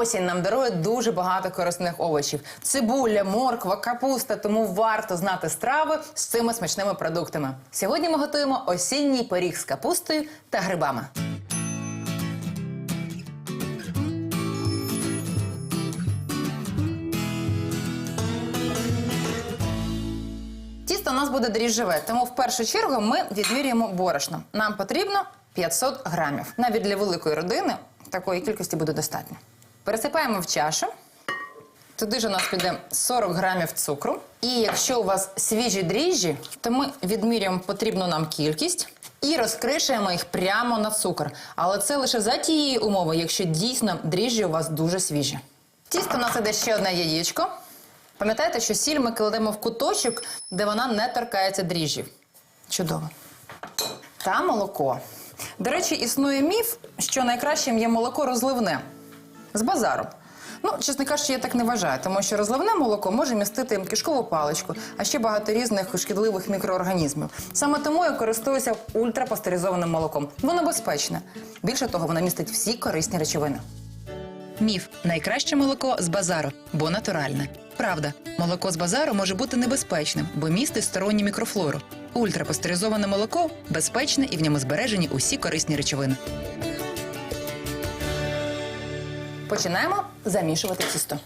Осінь нам дарує дуже багато корисних овочів: цибуля, морква, капуста. Тому варто знати страви з цими смачними продуктами. Сьогодні ми готуємо осінній пиріг з капустою та грибами. Тісто у нас буде дріжджеве, тому в першу чергу ми відмірюємо борошно. Нам потрібно 500 грамів. Навіть для великої родини такої кількості буде достатньо. Пересипаємо в чашу. Туди ж у нас піде 40 грамів цукру. І якщо у вас свіжі дріжджі, то ми відмірюємо потрібну нам кількість і розкришуємо їх прямо на цукор. Але це лише за тієї умови, якщо дійсно дріжджі у вас дуже свіжі. Тісто у нас іде ще одне яєчко. Пам'ятаєте, що сіль ми кладемо в куточок, де вона не торкається дріжджів. Чудово. Та молоко. До речі, існує міф, що найкращим є молоко розливне з базару. Ну, чесно кажучи, я так не вважаю, тому що розливне молоко може містити кишкову паличку, а ще багато різних шкідливих мікроорганізмів. Саме тому я користуюся ультрапастеризованим молоком. Воно безпечне. Більше того, воно містить всі корисні речовини. Міф найкраще молоко з базару, бо натуральне. Правда, молоко з базару може бути небезпечним, бо містить сторонню мікрофлору. Ультрапастеризоване молоко безпечне і в ньому збережені усі корисні речовини. Починаємо замішувати тісто.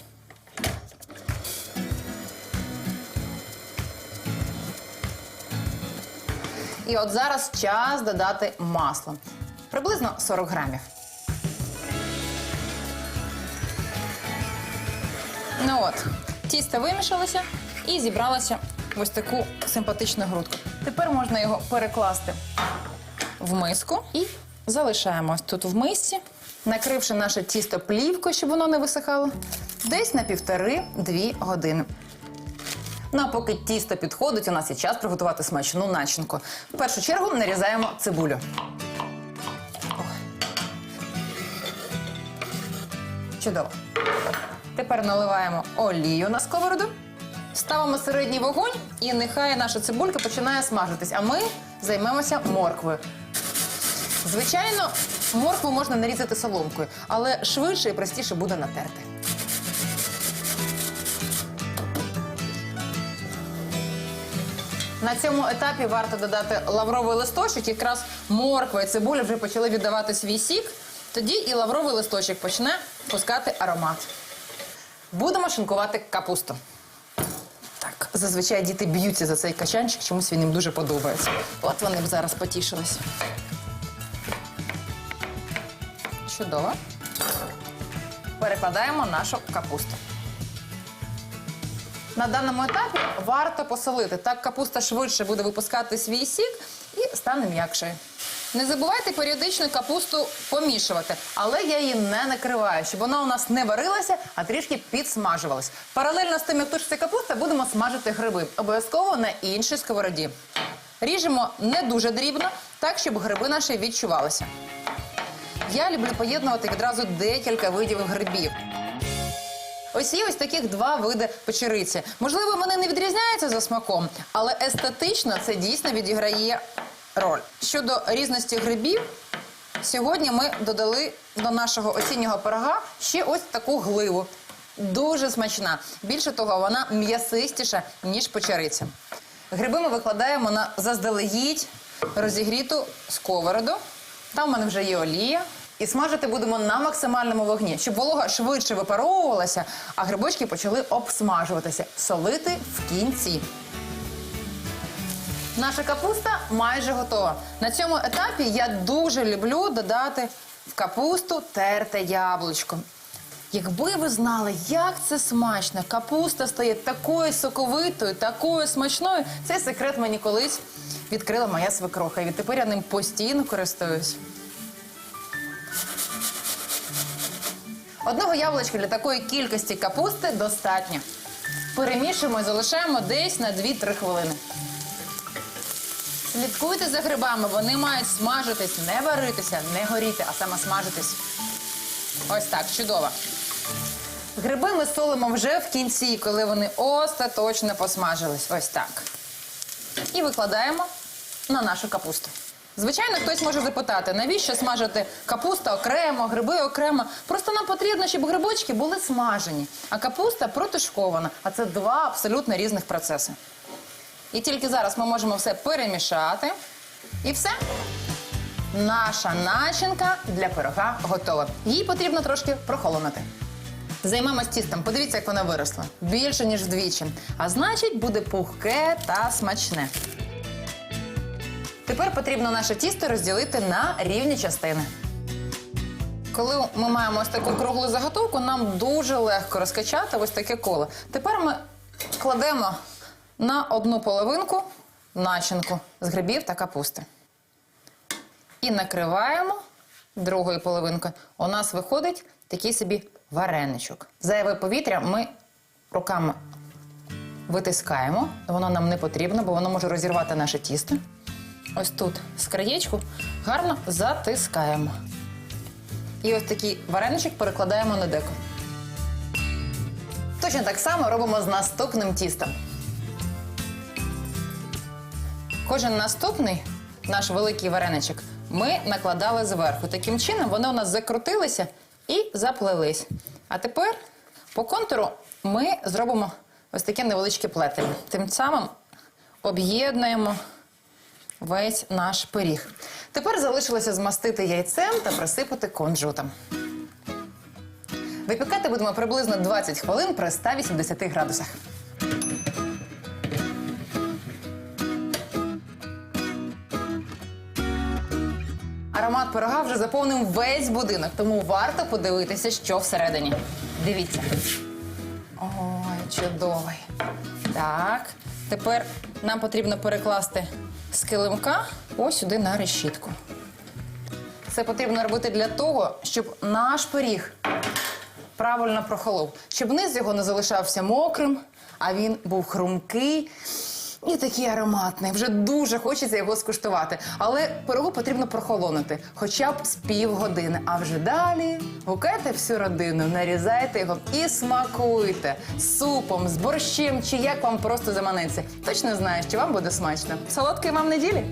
І от зараз час додати масло. Приблизно 40 грамів. Ну от, тісто вимішалося і зібралося в ось таку симпатичну грудку. Тепер можна його перекласти в миску і залишаємо ось тут в мисці, накривши наше тісто плівкою, щоб воно не висихало, десь на півтори-дві години. Ну а поки тісто підходить, у нас є час приготувати смачну начинку. В першу чергу нарізаємо цибулю. Чудово. Тепер наливаємо олію на сковороду, ставимо середній вогонь і нехай наша цибулька починає смажитись, а ми займемося морквою. Звичайно, моркву можна нарізати соломкою, але швидше і простіше буде натерти. На цьому етапі варто додати лавровий листочок. Якраз морква і цибуля вже почали віддавати свій сік. Тоді і лавровий листочок почне пускати аромат. Будемо шинкувати капусту. Так, зазвичай діти б'ються за цей качанчик, чомусь він їм дуже подобається. От вони б зараз потішились. Чудово. Перекладаємо нашу капусту. На даному етапі варто посолити. Так капуста швидше буде випускати свій сік і стане м'якшою. Не забувайте періодично капусту помішувати, але я її не накриваю, щоб вона у нас не варилася, а трішки підсмажувалась. Паралельно з тим, як тушиться капуста, будемо смажити гриби. Обов'язково на іншій сковороді. Ріжемо не дуже дрібно, так, щоб гриби наші відчувалися. Я люблю поєднувати відразу декілька видів грибів. Ось є ось таких два види печериці. Можливо, вони не відрізняються за смаком, але естетично це дійсно відіграє роль. Щодо різності грибів, сьогодні ми додали до нашого осіннього пирога ще ось таку гливу. Дуже смачна. Більше того, вона м'ясистіша, ніж печериця. Гриби ми викладаємо на заздалегідь розігріту сковороду. Там у мене вже є олія. І смажити будемо на максимальному вогні, щоб волога швидше випаровувалася, а грибочки почали обсмажуватися, солити в кінці. Наша капуста майже готова. На цьому етапі я дуже люблю додати в капусту терте яблучко. Якби ви знали, як це смачно, капуста стає такою соковитою, такою смачною. Цей секрет мені колись відкрила моя свекроха. І відтепер я ним постійно користуюсь. Одного яблучка для такої кількості капусти достатньо. Перемішуємо і залишаємо десь на 2-3 хвилини. Слідкуйте за грибами, вони мають смажитись, не варитися, не горіти, а саме смажитись. Ось так, чудово. Гриби ми солимо вже в кінці, коли вони остаточно посмажились. Ось так. І викладаємо на нашу капусту. Звичайно, хтось може запитати, навіщо смажити капуста окремо, гриби окремо. Просто нам потрібно, щоб грибочки були смажені, а капуста протушкована. А це два абсолютно різних процеси. І тільки зараз ми можемо все перемішати. І все. Наша начинка для пирога готова. Їй потрібно трошки прохолонути. Займемось тістом. Подивіться, як вона виросла. Більше, ніж вдвічі. А значить, буде пухке та смачне. Тепер потрібно наше тісто розділити на рівні частини. Коли ми маємо ось таку круглу заготовку, нам дуже легко розкачати ось таке коло. Тепер ми кладемо на одну половинку начинку з грибів та капусти. І накриваємо другою половинкою. У нас виходить такий собі вареничок. Зайве повітря ми руками витискаємо. Воно нам не потрібно, бо воно може розірвати наше тісто. Ось тут з краєчку гарно затискаємо. І ось такий вареничок перекладаємо на деко. Точно так само робимо з наступним тістом. Кожен наступний наш великий вареничок ми накладали зверху. Таким чином вони у нас закрутилися і заплелись. А тепер по контуру ми зробимо ось таке невеличке плетення. Тим самим об'єднуємо весь наш пиріг. Тепер залишилося змастити яйцем та присипати кунжутом. Випікати будемо приблизно 20 хвилин при 180 градусах. Аромат пирога вже заповнив весь будинок, тому варто подивитися, що всередині. Дивіться. Ой, чудовий. Так, тепер нам потрібно перекласти з килимка ось сюди на решітку. Це потрібно робити для того, щоб наш пиріг правильно прохолов, щоб низ його не залишався мокрим, а він був хрумкий і такий ароматний. Вже дуже хочеться його скуштувати. Але пирогу потрібно прохолонити хоча б з півгодини. А вже далі гукайте всю родину, нарізайте його і смакуйте з супом, з борщем чи як вам просто заманеться. Точно знаю, що вам буде смачно. Солодкої вам неділі!